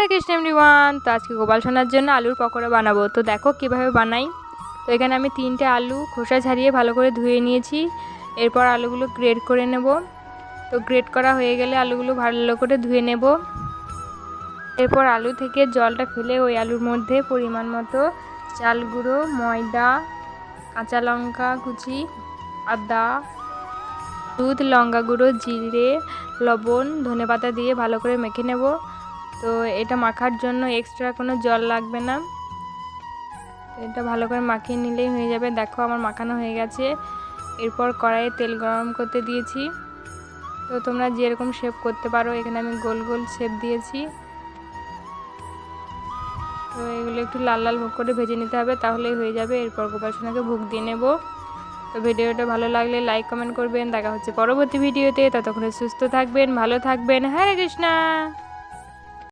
হরে Krishna everyone তো আজকে গোপাল সোনার জন্য আলুর পকোড়া বানাবো। তো দেখো কীভাবে বানাই। তো এখানে আমি তিনটে আলু খোসা ছাড়িয়ে ভালো করে ধুয়ে নিয়েছি। এরপর আলুগুলো গ্রেড করে নেব। তো গ্রেড করা হয়ে গেলে আলুগুলো ভালো করে ধুয়ে নেব। এরপর আলু থেকে জলটা ফেলে ওই আলুর মধ্যে পরিমাণ মতো চাল গুঁড়ো, ময়দা, কাঁচা লঙ্কা কুচি, আদা দুধ লঙ্কা গুঁড়ো, জিরে, লবণ, ধনেপাতা দিয়ে ভালো করে মেখে নেব। তো এটা মাখার জন্য এক্সট্রা কোনো জল লাগবে না। এটা ভালো করে মাখিয়ে নিলেই হয়ে যাবে। দেখো আমার মাখানো হয়ে গেছে। এরপর কড়াইয়ে তেল গরম করতে দিয়েছি। তো তোমরা যেরকম শেপ করতে পারো, এখানে আমি গোল গোল শেপ দিয়েছি। তো এগুলো একটু লাল লাল ভোগ করে ভেজে নিতে হবে, তাহলেই হয়ে যাবে। এরপর গোপাল সোনাকে ভোগ দিয়ে নেব। তো ভিডিওটা ভালো লাগলে লাইক কমেন্ট করবেন। দেখা হচ্ছে পরবর্তী ভিডিওতে ততক্ষণে সুস্থ থাকবেন, ভালো থাকবেন। হরে কৃষ্ণা!